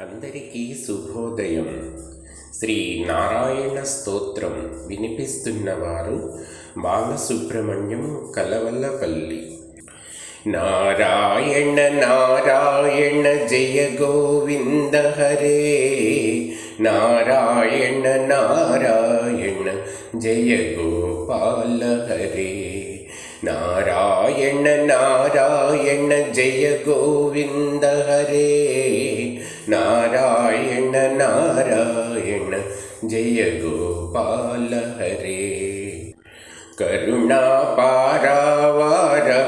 అందరికీ శుభోదయం. శ్రీ నారాయణ స్తోత్రం వినిపిస్తున్నవారు బాలసుబ్రహ్మణ్యం కలవల్లపల్లి. నారాయణ నారాయణ జయ గోవింద హరే. నారాయణ నారాయణ జయ గోపాల హరే. నారాయణ నారాయణ జయ గోవింద హరే నారాయణ నారాయణ జయ గోపాల హరే కరుణాపారావార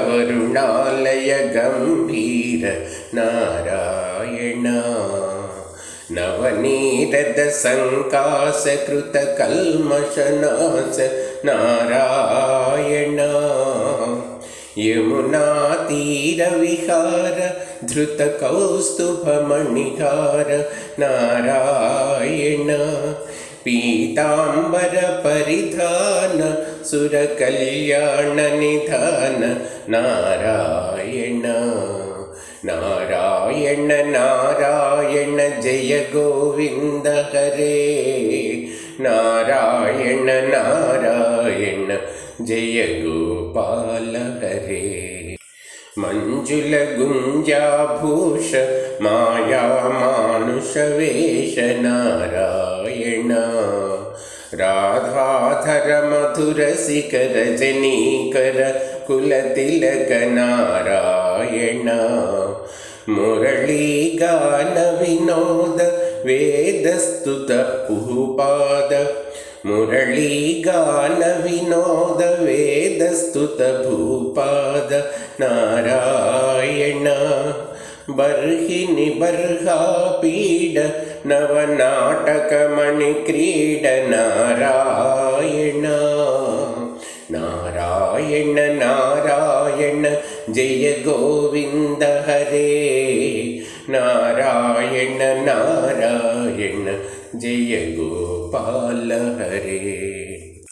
వరుణాలయ గంభీర నారాయణ నవనీరద సంకాసకృత కల్మషనాశ నారాయణ. యమునా తీర విహార ధృత కౌస్తుభమణిహార నారాయణ. పీతాంబర పరిధాన సుర కళ్యాణ నిధాన నారాయణ. నారాయణ నారాయణ జయ గోవింద హరే. నారాయణ నారాయణ జయ గోపాల హరే. మంజుల గుంజాభూష మాయా మానుష వేష నారాయణ. కులతిలక మధుర శిఖర జనీకర నారాయణ మురళీగాన వినోద వేదస్తుత భూపాద మురళీగాన వినోద వేదస్తుత భూపాద నారాయణ బర్హిని బర్హాపీడ నవనాటకమణి క్రీడ నారాయణ जय गोविन्द हरे नारायण नारायण जय गोपाल हरे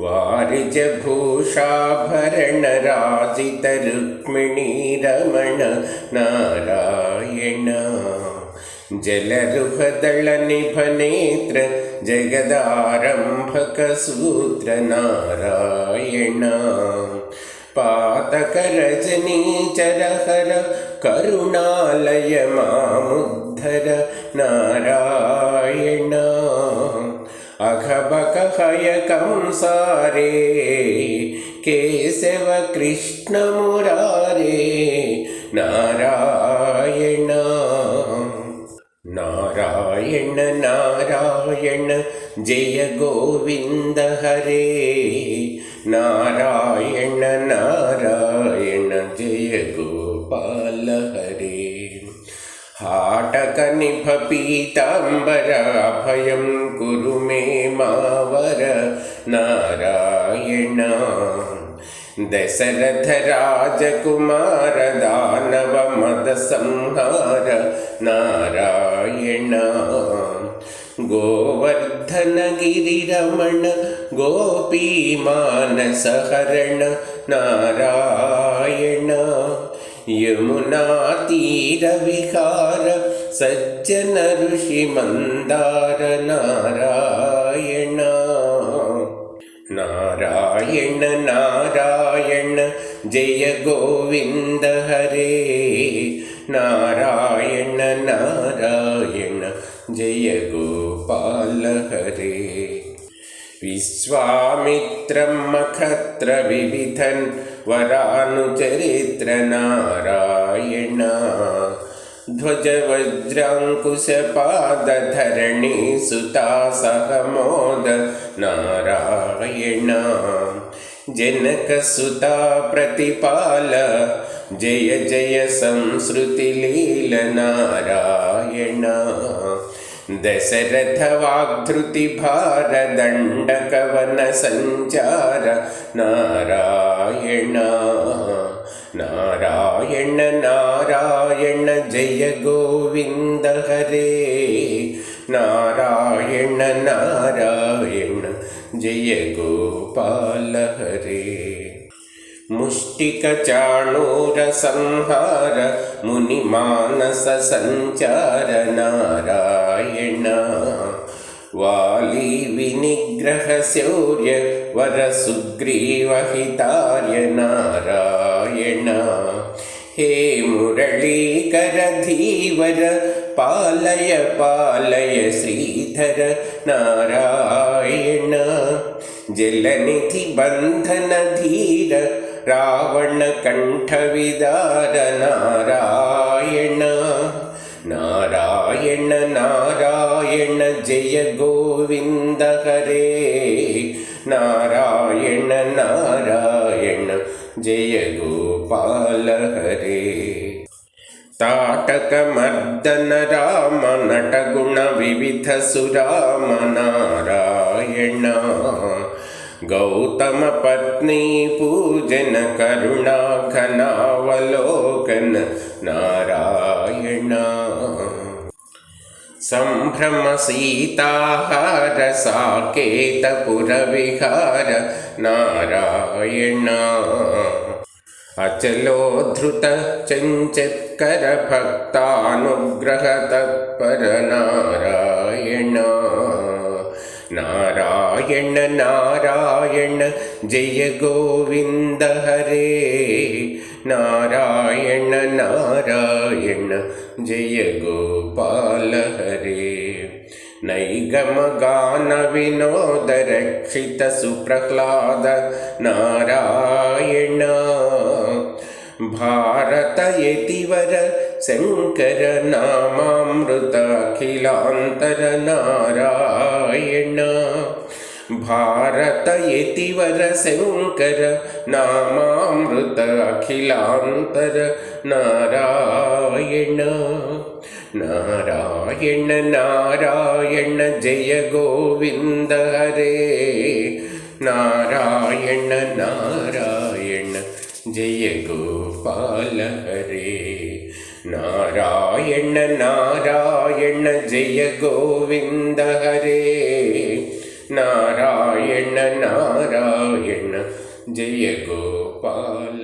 वारिजभूषाभरणराजितरुक्मिणीरमण नारायण। जलरुहदलनिभनेत्र जगदारम्भकसूत्र नारायण। पातकरजनीचरहर करुणालय मामुद्धर नारायण। अघबकहयकंसारे केशव कृष्णमुरारे नारायण। నారాయణ అఘబకహయ కంసారే కేశవ కృష్ణ మురారే నారాయణ నారాయణ నారాయణ జయ గోవింద హరే నారాయణ నారాయణ జయ గోపాల హరే हाटक निभ पीताम्बर अभयं कुरु मे मावर नारायण दशरथ राजकुमार दानव मद संहार नारायण गोवर्धन गिरिरमण गोपीमानसहरण नारायण यमुनातीरविहार सज्जन ऋषिमन्दार नारायण नारायण नारायण जय गोविन्द हरे खत्र विविधन् वरानुचरित्रनारायण। ध्वजवज्राङ्कुशपादधरणी सुता सह मोद नारायण। जनकसुता प्रतिपाल जय जय संसृतिलीलनारायण नारायण दशरथ वाग्धृतिभारदण्डकवन सञ्चार नारायण नारायण नारायण जय गोविन्द हरे। नारायण नारायण जय गोपाल हरे। मुष्ट मुष्टिकचाणूरसंहार मुनिमानससञ्चार नारायण वाली विनिग्रहशौर्य वरसुग्रीवहितार्य नारायण हे मुरळीकरधीवर पालय पालय श्रीधर नारायण जलनिधि बन्धन धीर रावणकण्ठविदार नारायण నారాయణ నారాయణ జయ గోవింద హరే. నారాయణ నారాయణ జయ గోపాల హరే. తాటకమర్దన రామ నటగుణ వివిధ సురామ నారాయణ. नारायण गौतमपत्नी पूजन करुणा घनावलोकन नारायण सम्भ्रम सीताहार साकेतपुरविहार नारायण अचलोद्धृत నారాయణ నారాయణ జయ గోవింద హరే. నారాయణ నారాయణ జయ గోపాల హరే. నైగమగాన వినోద రక్షిత సుప్రహ్లాద నారాయణ. భారత యతివర శంకర నామామృత అఖిలాంతర నారాయణ. नारायण भारतयतिवर शङ्कर नामामृत अखिलान्तर नारायण नारायण नारायण जय गोविन्द हरे नारायण नारायण जय गोपाल हरे नारायण नारायण जय गोविन्द हरे నారాయణ నారాయణ. జయ గోపాల.